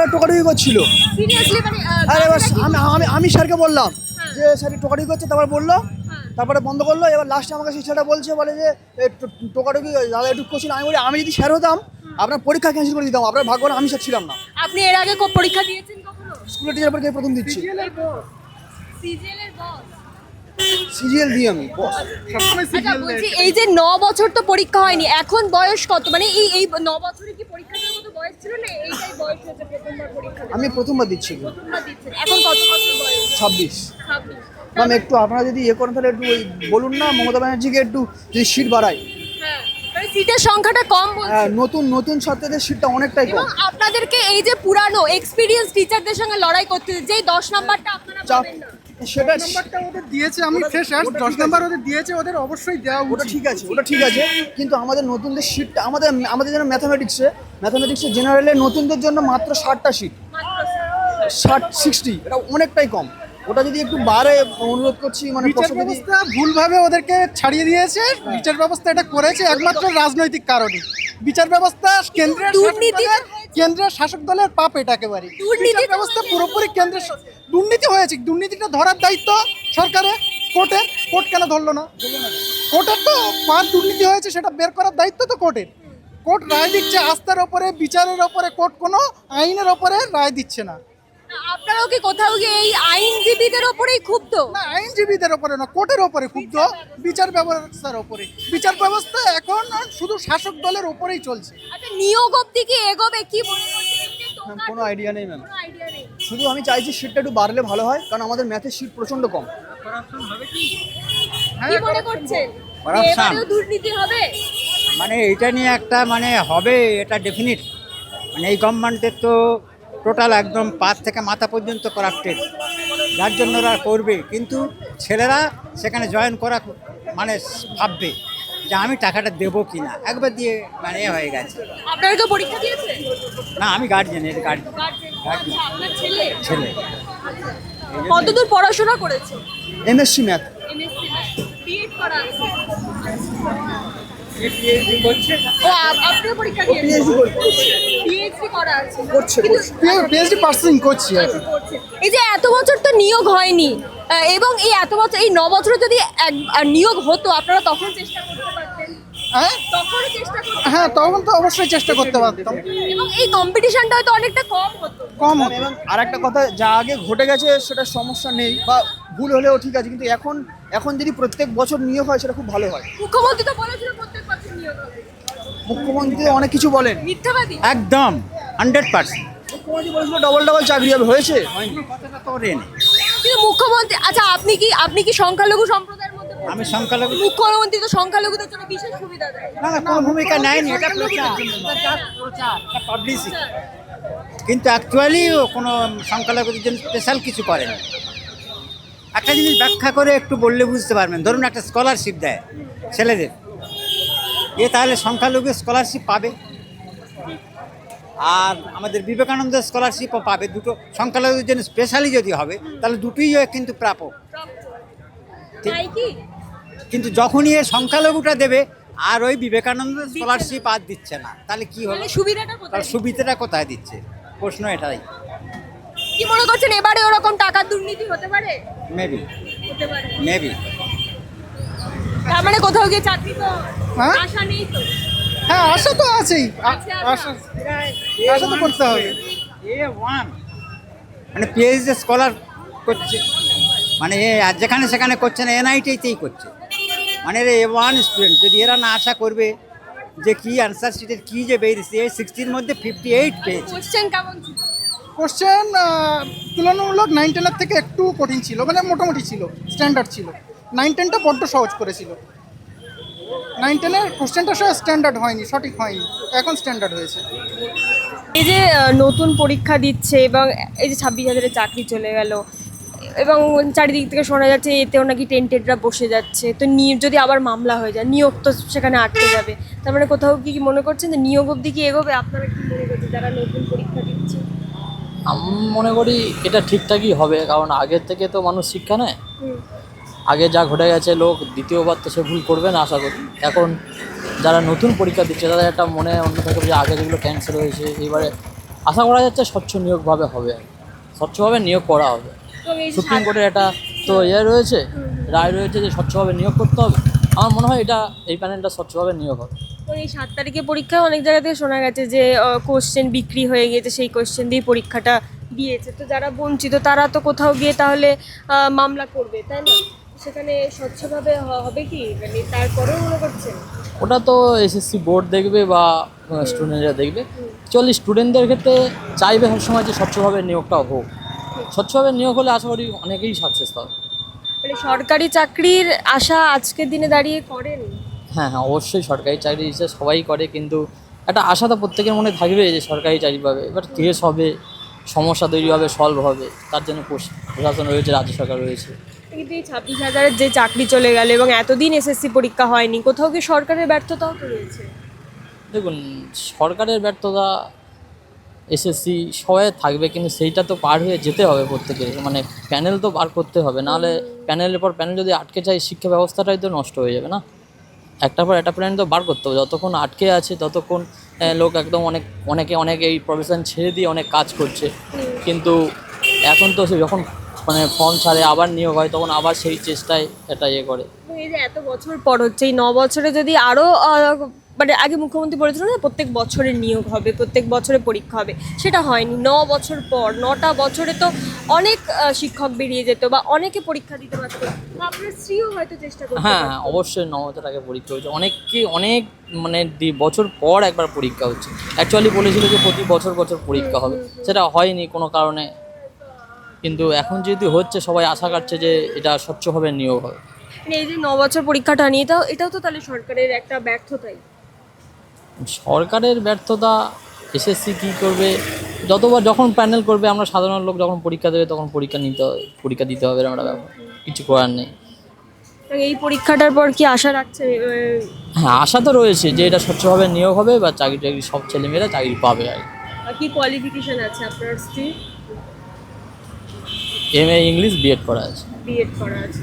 Sir টোকাটুকি করছিল। মানে আর এবার আমি আমি আমি স্যারকে বললাম হ্যাঁ। যে স্যার টোকাটুকি করছে তারপর বলল হ্যাঁ। তারপরে বন্ধ করল এবার লাস্টে আমাকে সেই ছেলেটা বলছে বলে যে টোকাটুকি দাদা একটু করছিল আমি বলি আমি যদি স্যার হতাম আপনার পরীক্ষা ক্যান্সেল করে দিতাম আপনার ভাগ্য আমি স্যার ছিলাম না। আপনি এর আগে পরীক্ষা দিয়েছেন কখনো? স্কুলের টিচার পরীক্ষায় প্রথম দিচ্ছি। সিজিএল এর বস। সিজিএল দিই আমি আচ্ছা বলছি এই যে ন বছর তো পরীক্ষা হয়নি এখন বয়স কত? মানে এই এই ন বছরে কি পরীক্ষা দেওয়ার মতো বয়স ছিল না? এইটাই বয়স হয়েছে প্রথমবার পরীক্ষা আমি প্রথমবার দিচ্ছি। প্রথমবার দিচ্ছেন। এখন কত বছর বয়স? ছাব্বিশ। ম্যাম একটু আপনারা যদি ইয়ে করেন তাহলে একটু ওই বলুন না মমতা ব্যানার্জিকে একটু যদি সিট বাড়ায় সিটের সংখ্যাটা কম হ্যাঁ, নতুন নতুন ছাত্রদের সিটটা অনেকটাই কম। আপনাদেরকে এই যে পুরানো এক্সপিরিয়েন্স টিচারদের সঙ্গে লড়াই করতে হচ্ছে, যেই দশ নাম্বারটা আপনারা পাবেন না। সেটা নাম্বারটা ওদের দিয়েছে আমি ওটা- ফ্রেশার দশ নাম্বার ওদের দিয়েছে ওদের অবশ্যই দেওয়া ওটা ঠিক আছে ওটা ঠিক আছে কিন্তু আমাদের নতুনদের সিটটা আমাদের আমাদের যেন ম্যাথামেটিক্সে ম্যাথামেটিক্সে জেনারেলে নতুনদের জন্য মাত্র ষাটটা সিট ষাট সিক্সটি এটা অনেকটাই কম। ওটা যদি একটু বাড়ে অনুরোধ করছি মানে বিচার ব্যবস্থা ভুলভাবে ওদেরকে ছাড়িয়ে দিয়েছে বিচার ব্যবস্থা এটা করেছে একমাত্র রাজনৈতিক কারণে। বিচার ব্যবস্থা কেন্দ্রের দুর্নীতি কেন্দ্রের শাসক দলের পাপ এটা একেবারে। দুর্নীতি ব্যবস্থা পুরোপুরি কেন্দ্রের দুর্নীতি হয়েছে। দুর্নীতিটা ধরার দায়িত্ব সরকারের। কোর্টের কোর্ট কেন ধরলো না? কোর্টের তো কার দুর্নীতি হয়েছে সেটা বের করার দায়িত্ব তো কোর্টের। কোর্ট রায় দিচ্ছে আস্থার ওপরে বিচারের ওপরে কোর্ট কোনো আইনের ওপরে রায় দিচ্ছে না। আপনারাও কি কোথাও গিয়ে এই আইনজীবীদের ওপরেই ক্ষুব্ধ? না আইনজীবীদের ওপরে না কোর্টের ওপরে ক্ষুব্ধ বিচার ব্যবস্থার ওপরে। বিচার ব্যবস্থা এখন শুধু শাসক দলের ওপরেই চলছে। আচ্ছা নিয়োগ অব্দি কি এগোবে? কি মনে ম্যাম, কোনো আইডিয়া নেই ম্যাম কোনো idea নেই। শুধু আমি চাইছি সিটটা একটু বাড়লে ভালো হয় কারণ আমাদের ম্যাথের সিট প্রচণ্ড কম। কি? মনে করছেন? Corruption. এবারেও দুর্নীতি হবে? মানে এটা নিয়ে একটা মানে হবে এটা ডেফিনিট মানে এই গভর্নমেন্টের তো টোটাল একদম পাত থেকে মাথা পর্যন্ত করাপ্টেড যার জন্য ওরা করবে। কিন্তু ছেলেরা সেখানে জয়েন করা মানে ভাববে যে আমি টাকাটা দেবো কি না একবার দিয়ে মানে এ হয়ে গেছে। আপনারা পরীক্ষা না আমি গার্জেন এর গার্জেন আচ্ছা, আপনার ছেলে? ছেলে। কতদূর পড়াশোনা করেছে? MSc math. এমএসসি বিএড করা আছে। পিএইচডি করছে ও আপনিও পরীক্ষা দিয়েছেন পিএইচডি করা আছে। করছে, পিএইচডি পার্সিং। এই যে এত বছর তো নিয়োগ হয়নি এবং এই এত বছর এই ন বছরে যদি এক নিয়োগ হতো আপনারা তখন চেষ্টা করতে পারতেন? হ্যাঁ? তখন চেষ্টা করতে হ্যাঁ তখন তো অবশ্যই চেষ্টা করতে পারতাম। এবং এই কম্পিটিশনটা হয়তো অনেকটা কম হতো। কম হতো। এবং আর একটা কথা যা আগে ঘটে গেছে সেটা সমস্যা নেই বা ভুল হলেও ঠিক আছে কিন্তু এখন এখন যদি প্রত্যেক বছর নিয়োগ হয় সেটা খুব ভালো হয়। মুখ্যমন্ত্রী তো বলেছিল প্রত্যেক বছর নিয়োগ হবে। মুখ্যমন্ত্রী অনেক কিছু বলেন। মিথ্যাবাদী? একদম হান্ড্রেড পার্সেন্ট মুখ্যমন্ত্রী বলেছিল ডবল ডবল চাকরি হবে হয়েছে? কথাটা তো রেন কিন্তু মুখ্যমন্ত্রী আচ্ছা আপনি কি আপনি কি সংখ্যালঘু সম্প্রদায়ের মধ্যে পড়েন? আমি সংখ্যালঘু মুখ্যমন্ত্রী তো সংখ্যালঘুদের জন্য বিশেষ সুবিধা দেয়। না না কোনো ভূমিকা নেয়নি এটা প্রচার। পাবলিসিটি কিন্তু অ্যাকচুয়ালি কোনো সংখ্যালঘুদের জন্য স্পেশাল কিছু করেন। একটা জিনিস ব্যাখ্যা করে একটু বললে বুঝতে পারবেন। ধরুন একটা স্কলারশিপ দেয় ছেলেদের। এ তাহলে সংখ্যালঘু স্কলারশিপ পাবে। আর আমাদের বিবেকানন্দ স্কলারশিপও পাবে দুটো। সংখ্যালঘুদের জন্য স্পেশালি যদি হবে তাহলে দুটোই কিন্তু প্রাপক কিন্তু যখনই এ সংখ্যালঘুটা দেবে আর ওই বিবেকানন্দ স্কলারশিপ আর দিচ্ছে না। তাহলে কি হবে? সুবিধাটা সুবিধাটা কোথায় দিচ্ছে? প্রশ্ন এটাই। কি মনে করছেন এবারে ওরকম টাকার দুর্নীতি হতে পারে? মেবি হতে পারে। মেবি তার মানে কোথাও গিয়ে চাকরি তো হ্যাঁ? আশা নেই তো? হ্যাঁ আশা তো আছেই। আছে আশা। আশা আশা তো করতে হবে। এ ওয়ান মানে পিএইচডি স্কলার করছে। মানে এ আর যেখানে সেখানে করছে না এনআইটিতেই করছে। মানে এরা এ ওয়ান স্টুডেন্ট যদি এরা না আশা করবে যে কি অ্যান্সার শিটের কী যে বেরিয়েছে এই সিক্সটির মধ্যে ফিফটি এইট পেয়েছে কোশ্চেন কেমন ছিল? কোশ্চেন তুলনামূলক নাইন টেনের থেকে একটু কঠিন ছিল মানে মোটামুটি ছিল স্ট্যান্ডার্ড ছিল। নাইন টেনটা বড্ড সহজ করেছিল। নাইন টেনের কোশ্চেনটা সব স্ট্যান্ডার্ড হয়নি, সঠিক হয়নি, এখন স্ট্যান্ডার্ড হয়েছে। এই যে নতুন পরীক্ষা দিচ্ছে এবং এই যে ছাব্বিশ হাজারের চাকরি চলে গেল, এবং চারিদিক থেকে শোনা যাচ্ছে এতেও নাকি টেন্টেডরা বসে যাচ্ছে। তো নিয়োগ যদি আবার মামলা হয়ে যায়, নিয়োগ তো সেখানে আটকে যাবে। তার মানে কোথাও কি কি মনে করছেন যে নিয়োগ অবধি কি এগোবে? আপনারা কি মনে করছেন যারা নতুন পরীক্ষা দিচ্ছে? আমি মনে করি এটা ঠিকঠাকই হবে কারণ আগের থেকে তো মানুষ শিক্ষা নেয়। আগে যা ঘটে গেছে লোক দ্বিতীয়বার তো সে ভুল করবে না আশা করি। এখন যারা নতুন পরীক্ষা দিচ্ছে তাদের একটা মনে অন্য থাকে যে আগে যেগুলো ক্যান্সেল হয়েছে এবারে আশা করা যাচ্ছে স্বচ্ছ নিয়োগভাবে হবে। আর স্বচ্ছভাবে নিয়োগ করা হবে। সুপ্রিম কোর্টের একটা তো ইয়ে রয়েছে রায় রয়েছে যে স্বচ্ছভাবে নিয়োগ করতে হবে। আমার মনে হয় এটা এই প্যানেলটা স্বচ্ছভাবে নিয়োগ হবে। এবং এই সাত তারিখে পরীক্ষায় অনেক জায়গা থেকে শোনা গেছে যে কোশ্চেন বিক্রি হয়ে গিয়েছে সেই কোশ্চেন দিয়ে পরীক্ষাটা দিয়েছে। তো যারা বঞ্চিত তারা তো কোথাও গিয়ে তাহলে মামলা করবে তাই না? সেখানে স্বচ্ছভাবে হবে কি? মানে তারপরেও মনে করছেন? ওটা তো এসএসসি বোর্ড দেখবে বা স্টুডেন্টরা দেখবে। চল্লিশ স্টুডেন্টদের ক্ষেত্রে চাইবে সবসময় যে স্বচ্ছভাবে নিয়োগটা হোক। স্বচ্ছভাবে নিয়োগ হলে আশা করি অনেকেই সাকসেস পাবে। মানে সরকারি চাকরির আশা আজকের দিনে দাঁড়িয়ে করেন? হ্যাঁ হ্যাঁ অবশ্যই সরকারি চাকরি হিসেবে সবাই করে কিন্তু একটা আশা তো প্রত্যেকের মনে থাকবে যে সরকারি চাকরি পাবে। এবার কেস হবে সমস্যা তৈরি হবে সলভ হবে তার জন্য প্রশাসন রয়েছে রাজ্য সরকার রয়েছে। কিন্তু এই ছাব্বিশ হাজারের যে চাকরি চলে গেল এবং এতদিন এসএসসি পরীক্ষা হয়নি কোথাও কি সরকারের ব্যর্থতাও তো রয়েছে? দেখুন সরকারের ব্যর্থতা এসএসসি সবাই থাকবে কিন্তু সেইটা তো পার হয়ে যেতে হবে প্রত্যেকের মানে প্যানেল তো পার করতে হবে নাহলে প্যানেলের পর প্যানেল যদি আটকে যায় শিক্ষা ব্যবস্থাটাই তো নষ্ট হয়ে যাবে না? একটার পর একটা প্ল্যান তো বার করতে হবে। যতক্ষণ আটকে আছে, ততক্ষণ লোক একদম অনেক, অনেকে, অনেক এই প্রফেশন ছেড়ে দিয়ে অনেক কাজ করছে। কিন্তু এখন তো সে যখন মানে ফর্ম ছাড়ে, আবার নিয়োগ হয়, তখন আবার সেই চেষ্টায় এটা ইয়ে করে। এই যে এত বছর পর হচ্ছে, এই ন বছরে যদি আরও মানে আগে মুখ্যমন্ত্রী বলেছিল না প্রত্যেক বছরের নিয়োগ হবে প্রত্যেক বছরে পরীক্ষা হবে। সেটা হয়নি। ন বছর পর নটা বছরে তো অনেক শিক্ষক বেরিয়ে যেত বা অনেকে পরীক্ষা দিতে পারতো। বা আপনার স্ত্রীও হয়তো চেষ্টা করতে হ্যাঁ অবশ্যই ন বছর আগে পরীক্ষা হচ্ছে অনেককে অনেক মানে বছর পর একবার পরীক্ষা হচ্ছে। অ্যাকচুয়ালি বলেছিল যে প্রতি বছর বছর পরীক্ষা হবে। সেটা হয়নি কোনো কারণে। কিন্তু এখন যেহেতু হচ্ছে সবাই আশা করছে যে এটা স্বচ্ছভাবে নিয়োগ হবে। এই যে ন বছর পরীক্ষাটা নিয়ে এটাও তো তাহলে সরকারের একটা ব্যর্থতাই। সরকারের ব্যর্থতা এসএসসি কী করবে যতবার যখন প্যানেল করবে আমরা সাধারণ লোক যখন পরীক্ষা দেবে তখন পরীক্ষা নিতে হবে পরীক্ষা দিতে হবে আমরা কিছু করার নেই। এই পরীক্ষাটার পর কি আশা রাখছে হ্যাঁ আশা তো রয়েছে যে এটা স্বচ্ছভাবে নিয়োগ হবে বা চাকরি টাকরি সব ছেলেমেয়েরা চাকরি পাবে আর কি। আর কি কোয়ালিফিকেশন আছে আপনার স্ত্রী? এম এ ইংলিশ বিএড করা আছে। বিএড করা আছে।